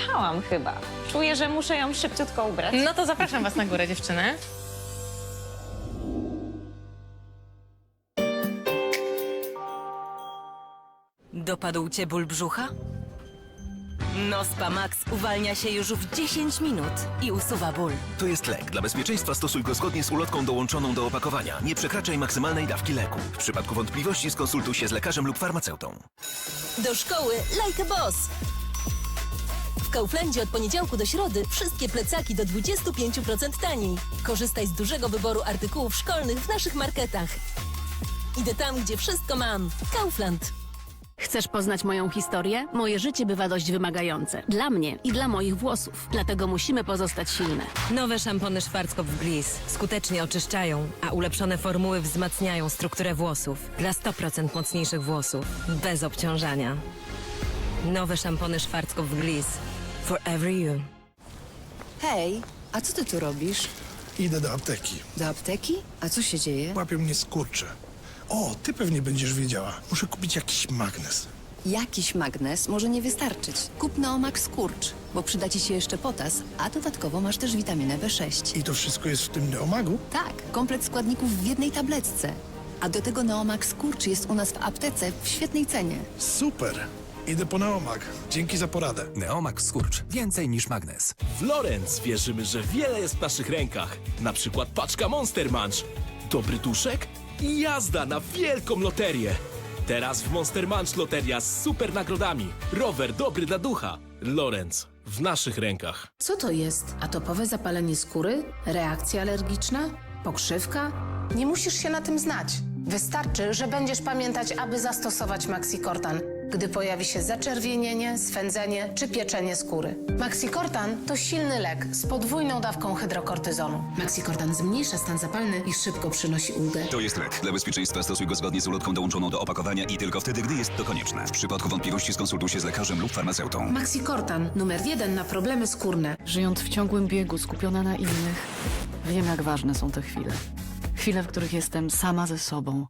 dojechałam chyba. Czuję, że muszę ją szybciutko ubrać. No to zapraszam was na górę, dziewczyny. Dopadł cię ból brzucha? Nospa Max uwalnia się już w 10 minut i usuwa ból. To jest lek. Dla bezpieczeństwa stosuj go zgodnie z ulotką dołączoną do opakowania. Nie przekraczaj maksymalnej dawki leku. W przypadku wątpliwości skonsultuj się z lekarzem lub farmaceutą. Do szkoły like a boss! W Kauflandzie od poniedziałku do środy wszystkie plecaki do 25% taniej. Korzystaj z dużego wyboru artykułów szkolnych w naszych marketach. Idę tam, gdzie wszystko mam. Kaufland. Chcesz poznać moją historię? Moje życie bywa dość wymagające. Dla mnie i dla moich włosów. Dlatego musimy pozostać silne. Nowe szampony Schwarzkopf Bliss skutecznie oczyszczają, a ulepszone formuły wzmacniają strukturę włosów dla 100% mocniejszych włosów, bez obciążania. Nowe szampony Schwarzkopf Bliss. For every you. Hej, a co ty tu robisz? Idę do apteki. Do apteki? A co się dzieje? Łapią mnie skurcze. O, ty pewnie będziesz wiedziała. Muszę kupić jakiś magnes. Jakiś magnes może nie wystarczyć. Kup Neomax Skurcz, bo przyda ci się jeszcze potas, a dodatkowo masz też witaminę B6. I to wszystko jest w tym neomagu? Tak, komplet składników w jednej tabletce. A do tego Neomax Skurcz jest u nas w aptece w świetnej cenie. Super. Idę po neomag. Dzięki za poradę. Neomax Skurcz. Więcej niż magnes. W Lorenz wierzymy, że wiele jest w naszych rękach. Na przykład paczka Monster Munch. Dobry duszek i jazda na wielką loterię. Teraz w Monster Munch loteria z super nagrodami. Rower dobry dla ducha. Lorenz w naszych rękach. Co to jest? Atopowe zapalenie skóry? Reakcja alergiczna? Pokrzywka? Nie musisz się na tym znać. Wystarczy, że będziesz pamiętać, aby zastosować Maxikortan, gdy pojawi się zaczerwienienie, swędzenie czy pieczenie skóry. Maxikortan to silny lek z podwójną dawką hydrokortyzonu. Maxikortan zmniejsza stan zapalny i szybko przynosi ulgę. To jest lek. Dla bezpieczeństwa stosuj go zgodnie z ulotką dołączoną do opakowania i tylko wtedy, gdy jest to konieczne. W przypadku wątpliwości skonsultuj się z lekarzem lub farmaceutą. Maxikortan numer jeden na problemy skórne. Żyjąc w ciągłym biegu, skupiona na innych, wiem, jak ważne są te chwile. Chwile, w których jestem sama ze sobą.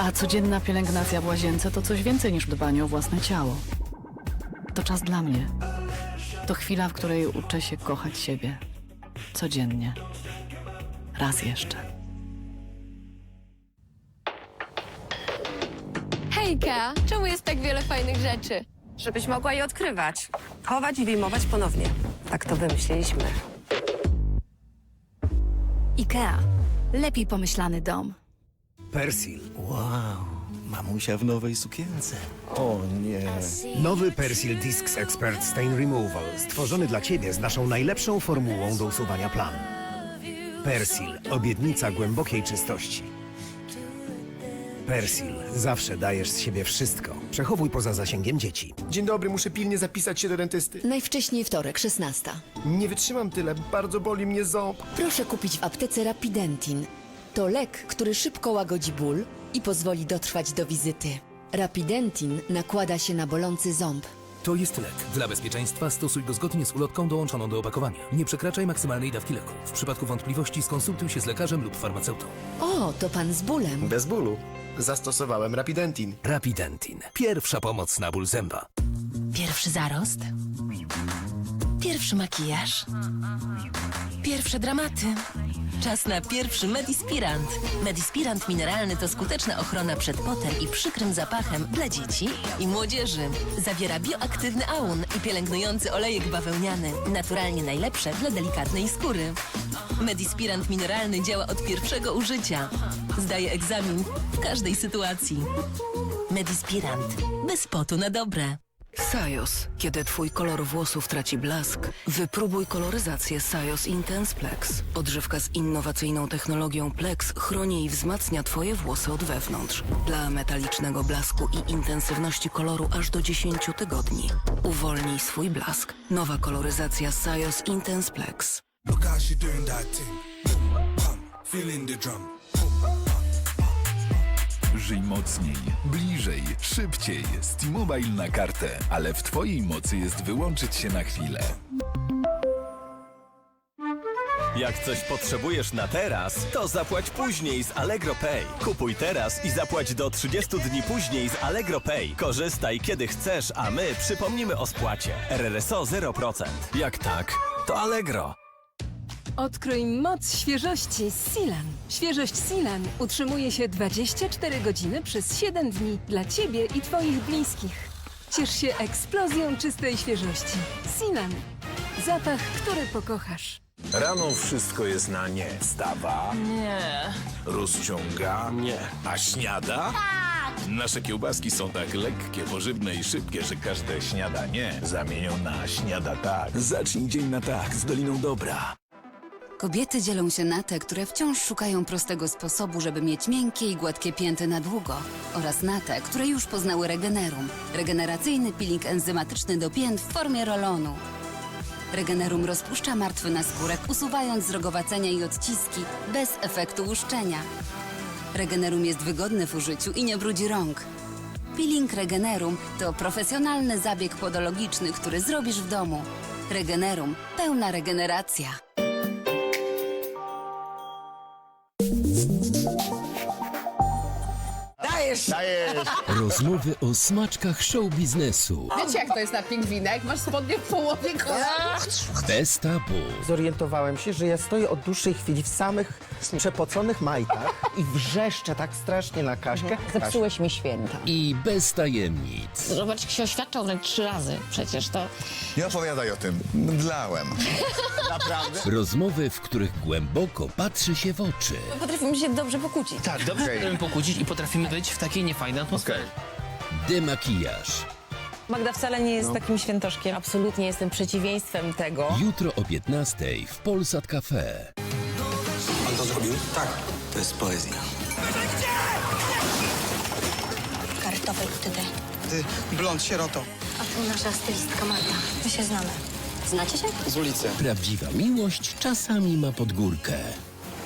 A codzienna pielęgnacja w łazience to coś więcej niż dbanie o własne ciało. To czas dla mnie. To chwila, w której uczę się kochać siebie. Codziennie. Raz jeszcze. Hejka, czemu jest tak wiele fajnych rzeczy? Żebyś mogła je odkrywać, chować i wyjmować ponownie. Tak to wymyśliliśmy. IKEA. Lepiej pomyślany dom. Persil. Wow. Mamusia w nowej sukience. O nie. Nowy Persil Discs Expert Stain Removal, stworzony dla Ciebie z naszą najlepszą formułą do usuwania plam. Persil, obietnica głębokiej czystości. Persil, zawsze dajesz z siebie wszystko. Przechowuj poza zasięgiem dzieci. Dzień dobry, muszę pilnie zapisać się do dentysty. Najwcześniej wtorek, 16. Nie wytrzymam tyle, bardzo boli mnie ząb. Proszę kupić w aptece Rapidentin. To lek, który szybko łagodzi ból i pozwoli dotrwać do wizyty. Rapidentin nakłada się na bolący ząb. To jest lek. Dla bezpieczeństwa stosuj go zgodnie z ulotką dołączoną do opakowania. Nie przekraczaj maksymalnej dawki leku. W przypadku wątpliwości skonsultuj się z lekarzem lub farmaceutą. O, to pan z bólem. Bez bólu. Zastosowałem Rapidentin. Rapidentin. Pierwsza pomoc na ból zęba. Pierwszy zarost. Pierwszy makijaż. Pierwsze dramaty. Czas na pierwszy Medispirant. Medispirant mineralny to skuteczna ochrona przed potem i przykrym zapachem dla dzieci i młodzieży. Zawiera bioaktywny aun i pielęgnujący olejek bawełniany. Naturalnie najlepsze dla delikatnej skóry. Medispirant mineralny działa od pierwszego użycia. Zdaje egzamin w każdej sytuacji. Medispirant. Bez potu na dobre. Sajos. Kiedy twój kolor włosów traci blask, wypróbuj koloryzację Sajos Intense Plex. Odżywka z innowacyjną technologią Plex chroni i wzmacnia twoje włosy od wewnątrz. Dla metalicznego blasku i intensywności koloru aż do 10 tygodni. Uwolnij swój blask. Nowa koloryzacja Sajos Intense Plex. Żyj mocniej, bliżej, szybciej. z T-Mobile na kartę. Ale w Twojej mocy jest wyłączyć się na chwilę. Jak coś potrzebujesz na teraz, to zapłać później z Allegro Pay. Kupuj teraz i zapłać do 30 dni później z Allegro Pay. Korzystaj kiedy chcesz, a my przypomnimy o spłacie. RRSO 0%. Jak tak, to Allegro. Odkryj moc świeżości z Silan. Świeżość Silan utrzymuje się 24 godziny przez 7 dni dla Ciebie i Twoich bliskich. Ciesz się eksplozją czystej świeżości. Silan. Zapach, który pokochasz. Rano wszystko jest na nie. Wstawa, Nie. rozciąga, nie. A śniada? Nasze kiełbaski są tak lekkie, pożywne i szybkie, że każde śniadanie zamienią na śniada tak. Zacznij dzień na tak z Doliną Dobra. Kobiety dzielą się na te, które wciąż szukają prostego sposobu, żeby mieć miękkie i gładkie pięty na długo oraz na te, które już poznały Regenerum. Regeneracyjny peeling enzymatyczny do pięt w formie rolonu. Regenerum rozpuszcza martwy naskórek, usuwając zrogowacenia i odciski bez efektu łuszczenia. Regenerum jest wygodny w użyciu i nie brudzi rąk. Peeling Regenerum to profesjonalny zabieg podologiczny, który zrobisz w domu. Regenerum. Pełna regeneracja. Dajesz! Dajesz! Rozmowy o smaczkach show biznesu. Wiecie, jak to jest na pingwinek? Masz spodnie w połowie kolana. Bez tabu. Zorientowałem się, że ja stoję od dłuższej chwili w samych przepoconych majtach i wrzeszczę tak strasznie na Kaśkę. Zepsułeś mi święta. I bez tajemnic. Zobacz, jak się oświadczał wręcz trzy razy. Przecież to... Nie opowiadaj o tym. Mdlałem. Naprawdę? Rozmowy, w których głęboko patrzy się w oczy. Potrafimy się dobrze pokłócić. Tak, dobrze potrafimy pokłócić i potrafimy być w takiej niefajnej atmosferze. Demakijaż. Magda wcale nie jest takim świętoszkiem. Absolutnie jestem przeciwieństwem tego. Jutro o 15 w Polsat Cafe. Pan to zrobił? Tak. To jest poezja. Kartofel wtedy. Ty, blond, sieroto. A tu nasza stylistka Marta. My się znamy. Znacie się? Z ulicy. Prawdziwa miłość czasami ma podgórkę.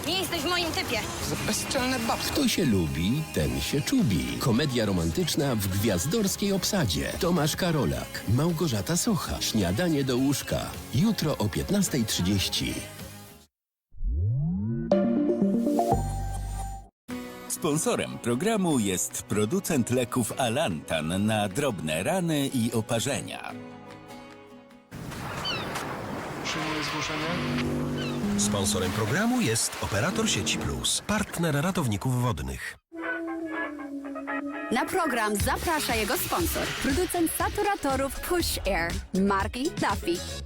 Nie jesteś w moim typie. Bezczelne babki. Kto się lubi, ten się czubi. Komedia romantyczna w gwiazdorskiej obsadzie. Tomasz Karolak, Małgorzata Socha. Śniadanie do łóżka. Jutro o 15.30. Sponsorem programu jest producent leków Alantan na drobne rany i oparzenia. Przyjmuję zgłoszenie. Sponsorem programu jest Operator Sieci Plus, partner ratowników wodnych. Na program zaprasza jego sponsor, producent saturatorów Push Air, marki Duffy.